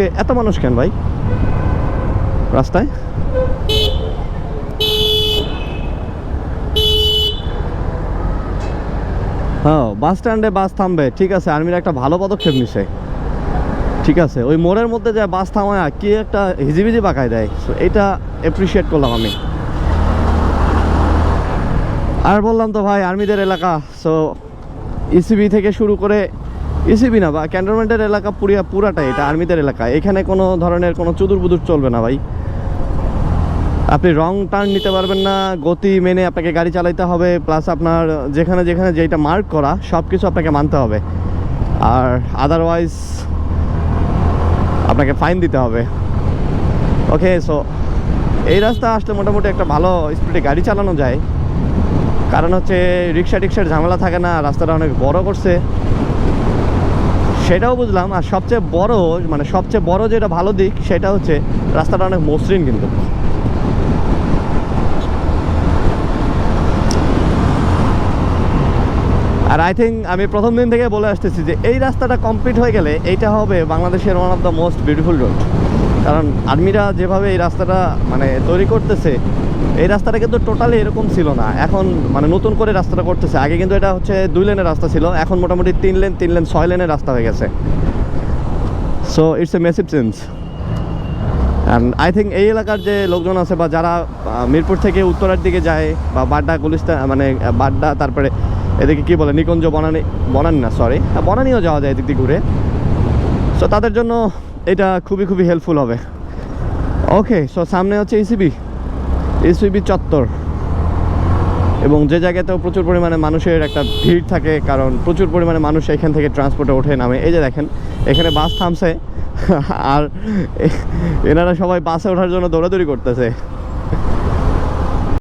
আজকে এত মানুষ কেন ভাই? রাস্তায়? হ্যাঁ বাস স্ট্যান্ডে বাস থামবে, ঠিক আছে, আর্মির একটা ভালো পদক্ষেপ নিছে। ঠিক আছে, ওই মোড়ের মধ্যে যে বাস থামায়, কি একটা হিজিবিজি বাঁকায় দেয়? সো এটা অ্যাপ্রিসিয়েট করলাম আমি। আর বললাম তো ভাই, আর্মিদের এলাকা সো ইসিবি থেকে শুরু করে ইসিবি না বা ক্যান্টনমেন্টের এলাকা পুরিয়া পুরাটাই এটা, আর্মিদের এলাকা। এখানে কোনো ধরনের কোনো চুদুর বুদুর চলবে না ভাই। আপনি রং টার্ন নিতে পারবেন না, গতি মেনে আপনাকে গাড়ি চালাইতে হবে প্লাস আপনার যেখানে যেখানে যেটা মার্ক করা সব কিছু আপনাকে মানতে হবে। আর আদারওয়াইজ আপনাকে ফাইন দিতে হবে। ওকে সো এই রাস্তা আসলে মোটামুটি একটা ভালো স্পিডে গাড়ি চালানো যায়। কারণ হচ্ছে রিক্সা টিক্সার ঝামেলা থাকে না, রাস্তাটা অনেক বড় করছে। সেটাও বুঝলাম। আর সবচেয়ে বড় মানে সবচেয়ে বড় যেটা ভালো দিক, সেটা হচ্ছে রাস্তাটা অনেক মসৃণ কিন্তু। আর আই থিঙ্ক আমি প্রথম দিন থেকে বলে আসতেছি যে, এই রাস্তাটা কমপ্লিট হয়ে গেলে এইটা হবে বাংলাদেশের one of the most beautiful road কারণ আর্মিরা যেভাবে এই রাস্তাটা মানে তৈরি করতেছে এই রাস্তাটা কিন্তু টোটালি এরকম ছিল না। এখন মানে নতুন করে রাস্তাটা করতেছে। আগে কিন্তু এটা হচ্ছে দুই লেনের রাস্তা ছিল। এখন মোটামুটি তিন লেন তিন লেন, ছয় লেনের রাস্তা হয়ে গেছে। So it's a massive change and I think এই এলাকার যে লোকজন আছে বা যারা মিরপুর থেকে উত্তরের দিকে যায় বা বাড্ডা গুলিস্তা মানে বাড্ডা, তারপরে এদিকে কি বলে, নিকুঞ্জ, বনানি বনানি না সরি বনানিও যাওয়া যায় এদিক দিয়ে ঘুরে। সো তাদের জন্য এটা খুবই খুবই হেল্পফুল হবে। ওকে সো সামনে হচ্ছে ইসিবি ইসিবি চত্বর। এবং যে জায়গাতেও প্রচুর পরিমাণে মানুষের একটা ভিড় থাকে, কারণ প্রচুর পরিমাণে মানুষ এখান থেকে ট্রান্সপোর্টে ওঠে, নামে। এই যে দেখেন, এখানে বাস থামছে, আর এনারা সবাই বাসে ওঠার জন্য দৌড়াদৌড়ি করতেছে।